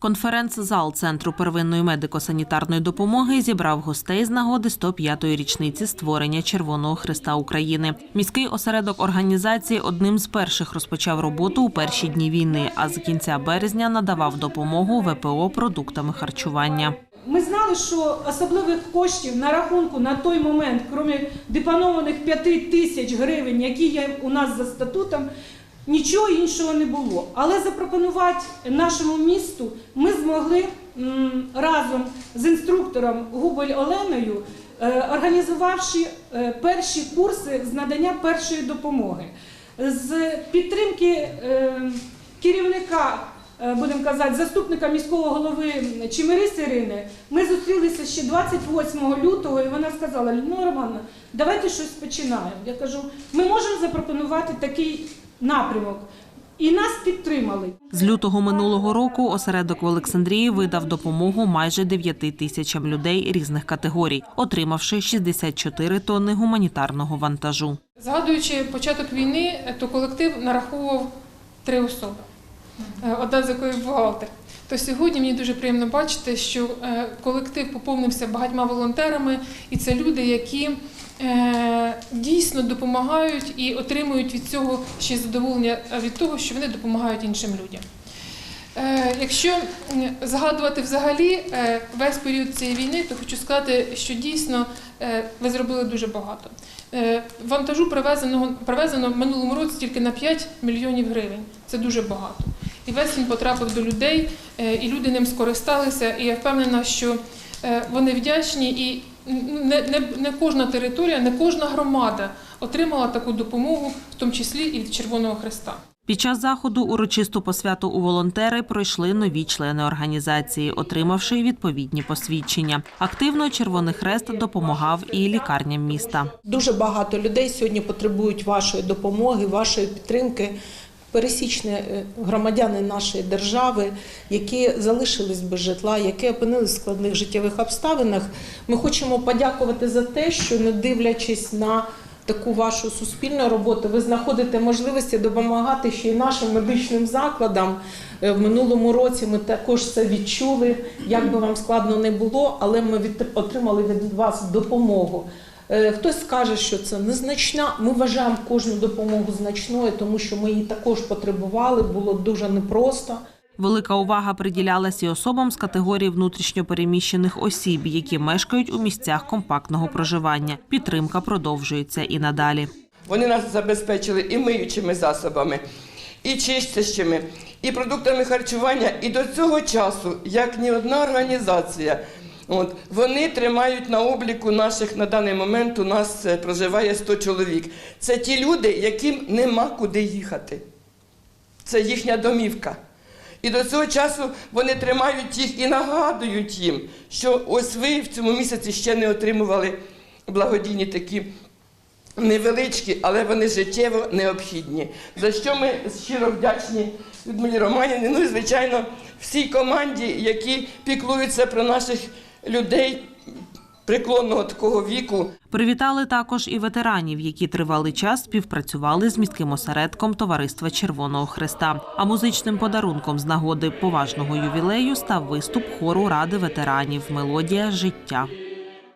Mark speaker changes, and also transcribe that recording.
Speaker 1: Конференц-зал Центру первинної медико-санітарної допомоги зібрав гостей з нагоди 105-ї річниці створення Червоного Христа України. Міський осередок організації одним з перших розпочав роботу у перші дні війни, а з кінця березня надавав допомогу ВПО продуктами харчування.
Speaker 2: Ми знали, що особливих коштів на рахунку на той момент, крім депонованих 5 тисяч гривень, які є у нас за статутом, нічого іншого не було. Але запропонувати нашому місту ми змогли разом з інструктором Губель Оленою, е, організувавши е, перші курси з надання першої допомоги. З підтримки е, керівника будемо казати, заступника міського голови Чимирис Ірини, ми зустрілися ще 28 лютого, і вона сказала: Людмила Романовна, давайте щось починаємо. Я кажу, ми можемо запропонувати такий напрямок. І нас підтримали.
Speaker 1: З лютого минулого року осередок в Олександрії видав допомогу майже 9 тисячам людей різних категорій, отримавши 64 тонни гуманітарного вантажу.
Speaker 3: Згадуючи початок війни, то колектив нараховував три особи, Е, одна з якої бухгалтер. То сьогодні мені дуже приємно бачити, що е, колектив поповнився багатьма волонтерами, і це люди, які дійсно допомагають і отримують від цього ще задоволення від того, що вони допомагають іншим людям. Е, Якщо згадувати взагалі е, весь період цієї війни, то хочу сказати, що дійсно е, ви зробили дуже багато. Е, Вантажу привезеного привезено в минулому році тільки на 5 мільйонів гривень. Це дуже багато. І весь він потрапив до людей, е, і люди ним скористалися. І я впевнена, що е, вони вдячні, і не, не, не кожна територія, не кожна громада отримала таку допомогу, в тому числі і від Червоного Христа.
Speaker 1: Під час заходу урочисту посвяту у волонтери пройшли нові члени організації, отримавши відповідні посвідчення. Активно Червоний Хрест допомагав і лікарням міста.
Speaker 4: Дуже багато людей сьогодні потребують вашої допомоги, вашої підтримки. Пересічні е, громадяни нашої держави, які залишились без житла, які опинились в складних життєвих обставинах. Ми хочемо подякувати за те, що не дивлячись на таку вашу суспільну роботу, ви знаходите можливості допомагати ще й нашим медичним закладам. Е, В минулому році ми також це відчули, як би вам складно не було, але ми отримали від вас допомогу. Е, Хтось скаже, що це незначна. Ми вважаємо кожну допомогу значною, тому що ми її також потребували, було дуже непросто.
Speaker 1: Велика увага приділялась і особам з категорії внутрішньопереміщених осіб, які мешкають у місцях компактного проживання. Підтримка продовжується і надалі.
Speaker 5: Вони нас забезпечили і миючими засобами, і чистящими, і продуктами харчування. І до цього часу, як ні одна організація, от, вони тримають на обліку наших на даний момент. У нас е, проживає 100 чоловік. Це ті люди, яким нема куди їхати. Це їхня домівка. І до цього часу вони тримають їх і нагадують їм, що ось ви в цьому місяці ще не отримували благодійні такі невеличкі, але вони життєво необхідні. За що ми щиро вдячні Людмилі Романівні, ну і звичайно всій команді, які піклуються про наших людей преклонного такого віку.
Speaker 1: Привітали також і ветеранів, які тривалий час співпрацювали з міським осередком Товариства Червоного Христа. А музичним подарунком з нагоди поважного ювілею став виступ хору ради ветеранів Мелодія життя.